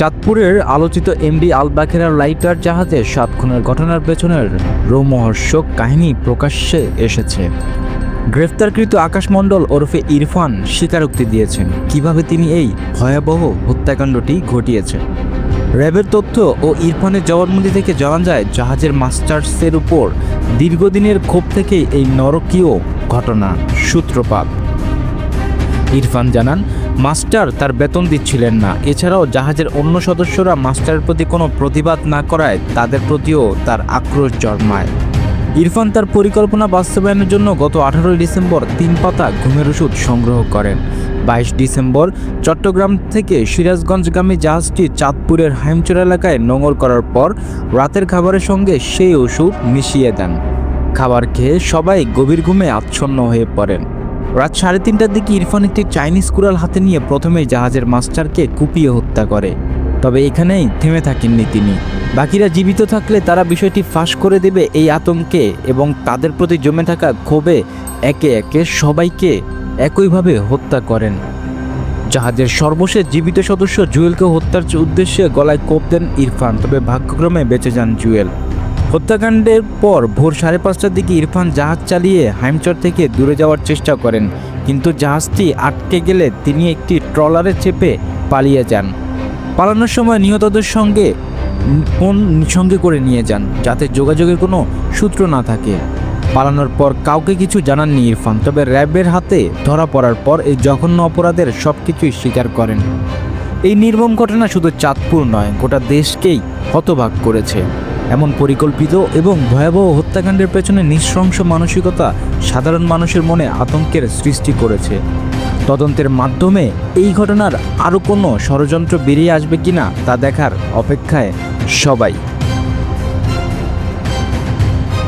চাঁদপুরের আলোচিত এমডি আল বাখেরার লাইটার জাহাজে সাত খুনের ঘটনার পেছনের রোমহর্ষক কাহিনী প্রকাশ্যে এসেছে। গ্রেফতারকৃত আকাশমণ্ডল ওরফে ইরফান স্বীকারোক্তি দিয়েছেন। কীভাবে তিনি এই ভয়াবহ হত্যাকাণ্ডটি ঘটিয়েছেন? র্যাবের তথ্য ও ইরফানের জবানবন্দি থেকে জানা যায়, জাহাজের মাস্টার্সের উপর দীর্ঘদিনের ক্ষোভ থেকেই এই নরকীয় ঘটনা সূত্রপাত। ইরফান জানান মাস্টার তার বেতন দিচ্ছিলেন না। এছাড়াও জাহাজের অন্য সদস্যরা মাস্টারের প্রতি কোনো প্রতিবাদ না করায় তাদের প্রতিও তার আক্রোশ জন্মায়। ইরফান তার পরিকল্পনা বাস্তবায়নের জন্য গত আঠারোই ডিসেম্বর তিন পাতা ঘুমের ওষুধ সংগ্রহ করেন। বাইশ ডিসেম্বর, চট্টগ্রাম থেকে সিরাজগঞ্জগামী জাহাজটি চাঁদপুরের হাইমচর এলাকায় নোঙর করার পর রাতের খাবারের সঙ্গে সেই ওষুধ মিশিয়ে দেন। খাবার খেয়ে সবাই গভীর ঘুমে আচ্ছন্ন হয়ে পড়েন। রাত সাড়ে তিনটার দিকে ইরফান একটি চাইনিজ কুড়াল হাতে নিয়ে প্রথমেই জাহাজের মাস্টারকে কুপিয়ে হত্যা করে। তবে এখানেই থেমে থাকেননি তিনি। বাকিরা জীবিত থাকলে তারা বিষয়টি ফাঁস করে দেবে এই আতঙ্কে এবং তাদের প্রতি জমে থাকা ক্ষোভে একে একে সবাইকে একইভাবে হত্যা করেন। জাহাজের সর্বশেষ জীবিত সদস্য জুয়েলকে হত্যার উদ্দেশ্যে গলায় কোপ দেন ইরফান, তবে ভাগ্যক্রমে বেঁচে যান জুয়েল। হত্যাকাণ্ডের পর ভোর সাড়ে পাঁচটার দিকে ইরফান জাহাজ চালিয়ে হাইমচর থেকে দূরে যাওয়ার চেষ্টা করেন। কিন্তু জাহাজটি আটকে গেলে তিনি একটি ট্রলারে চেপে পালিয়ে যান। পালানোর সময় নিহতদের সঙ্গে ফোন সঙ্গে করে নিয়ে যান, যাতে যোগাযোগের কোনো সূত্র না থাকে। পালানোর পর কাউকে কিছু জানাননি ইরফান, তবে র্যাবের হাতে ধরা পড়ার পর এই জঘন্য অপরাধের সব কিছুই স্বীকার করেন। এই নির্মম ঘটনা শুধু চাঁদপুর নয়, গোটা দেশকেই হতবাক করেছে। এমন পরিকল্পিত এবং ভয়াবহ হত্যাকাণ্ডের পেছনে নৃশংস মানসিকতা সাধারণ মানুষের মনে আতঙ্কের সৃষ্টি করেছে। তদন্তের মাধ্যমে এই ঘটনার আরও কোনো ষড়যন্ত্র বেরিয়ে আসবে কিনা তা দেখার অপেক্ষায় সবাই।